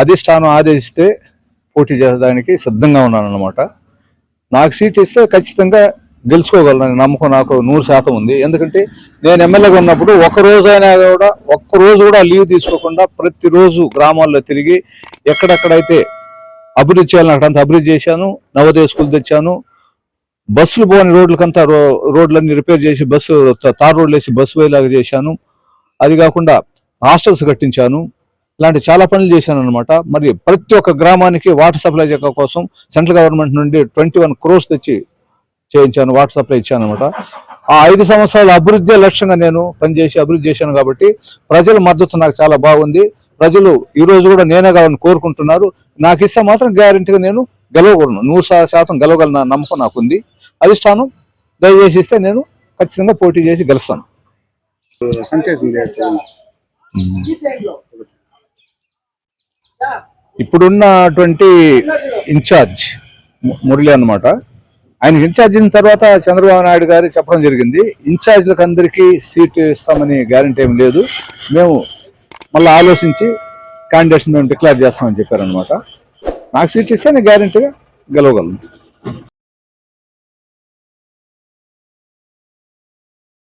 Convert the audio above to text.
అధిష్టానం ఆదేశిస్తే పోటీ చేయడానికి సిద్ధంగా ఉన్నాను అనమాట నాకు సీట్ ఇస్తే ఖచ్చితంగా గెలుచుకోగలను నమ్మకం నాకు నూరు శాతం ఉంది. ఎందుకంటే నేను ఎమ్మెల్యేగా ఉన్నప్పుడు ఒక రోజైనా కూడా ఒక్క రోజు కూడా లీవ్ తీసుకోకుండా ప్రతిరోజు గ్రామాల్లో తిరిగి ఎక్కడెక్కడైతే అభివృద్ధి చేయాలని అక్కడంతా అభివృద్ధి చేశాను నవోదయ స్కూల్ తెచ్చాను బస్సులు పోని రోడ్లకంతా రో రోడ్లన్నీ రిపేర్ చేసి బస్సు తార్ రోడ్లు వేసి బస్సు పోయేలాగా చేశాను. అది కాకుండా హాస్టల్స్ కట్టించాను. ఇలాంటి చాలా పనులు చేశాను అనమాట మరి ప్రతి ఒక్క గ్రామానికి వాటర్ సప్లై కోసం సెంట్రల్ గవర్నమెంట్ నుండి ట్వంటీ వన్ క్రోర్స్ తెచ్చి చేయించాను వాటర్ సప్లై ఇచ్చాను అనమాట ఆ ఐదు సంవత్సరాల అభివృద్ధి లక్ష్యంగా నేను పనిచేసి అభివృద్ధి చేశాను కాబట్టి ప్రజల మద్దతు నాకు చాలా బాగుంది. ప్రజలు ఈ రోజు కూడా నేనే కావాలని కోరుకుంటున్నారు. నాకు ఇస్తే మాత్రం గ్యారెంటీగా నేను గెలవగలను. నూరు శా- శాతం గెలవగలన నమ్మకం నాకుంది. అధిష్టానం దయచేసి ఇస్తే నేను ఖచ్చితంగా పోటీ చేసి గెలుస్తాను. ఇప్పుడున్నటువంటి ఇన్ఛార్జ్ మురళి అన్నమాట. ఆయన ఇన్ఛార్జ్ అయిన తర్వాత చంద్రబాబు నాయుడు గారు చెప్పడం జరిగింది. ఇన్ఛార్జ్లకు అందరికీ సీట్ ఇస్తామని గ్యారంటీ ఏం లేదు. మేము మళ్ళీ ఆలోచించి క్యాండిడేట్స్ మేము డిక్లేర్ చేస్తామని చెప్పారనమాట నాకు సీట్ ఇస్తే నేను గ్యారంటీగా గెలవగలను.